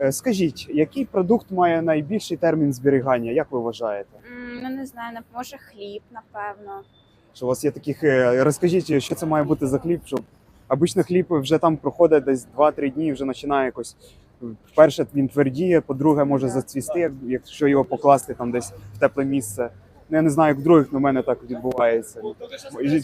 Е, Скажіть, який продукт має найбільший термін зберігання? Як ви вважаєте? М, Ну не знаю, нап- може хліб, напевно. Що у вас є таких. е, Розкажіть, що це має бути за хліб, щоб обично хліб вже там проходить десь 2-3 дні, вже починає якось. Перше, він твердіє, по-друге, може зацвісти, як- якщо його покласти там десь в тепле місце. Ну, я не знаю, як в других, але в мене так відбувається.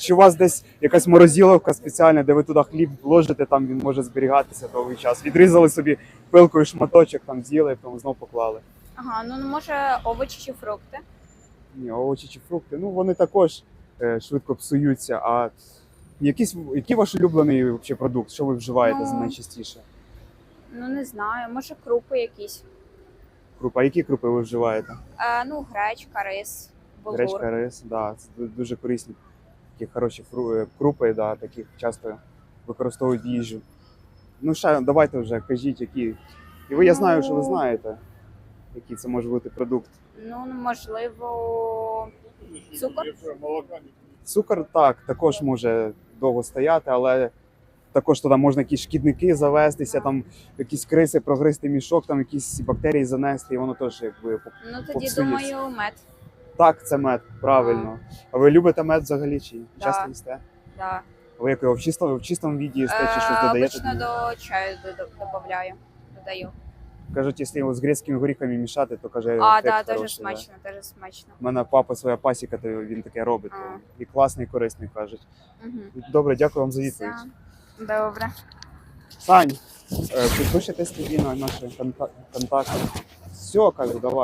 Чи у вас десь якась морозиловка спеціальна, де ви туди хліб вложите, там він може зберігатися довгий час. Відрізали собі пилкою шматочок, там з'їли, потім знов поклали. Ага, ну може овочі чи фрукти. Ні, овочі чи фрукти, ну вони також е, швидко псуються. А якийсь, який ваш улюблений вообще продукт? Що ви вживаєте Ну, найчастіше? Ну не знаю, може крупи якісь. Крупа, які крупи ви вживаєте? Е, ну, гречка, рис, булгур. Гречка, рис, да, це дуже корисні. Такі хороші фру- е, крупи, да, такі часто використовують в їжу. Ну, ще давайте вже кажіть, які. І ви я знаю, що ви Ну. знаєте, який це може бути продукт. Ну, можливо, цукор. Цукор так, також може довго стояти, але також туди можна якісь шкідники завестися, там якісь криси прогризти мішок, там якісь бактерії занести, і воно теж якби Ну тоді Попсується. думаю, мед. Так, це мед, правильно. А ви любите мед взагалі чи Да. часто їсте? Да. А ви як його в чистому, в чистому віді їсте чи щось Е, додаєте? Обично до чаю додаю. Додаю. Кажуть, якщо його з грецькими горіхами мішати, то каже, А, ефект да, дуже хороший, да. смачно, дуже смачно. У мене папа своя пасіка, то він таке робить. А. І класний, і корисний кажуть. Угу. Добре, дякую вам за відповідь. Добре. Сань, е, підпишитесь тоді на наші конта- контакти. Все, кажу, давай.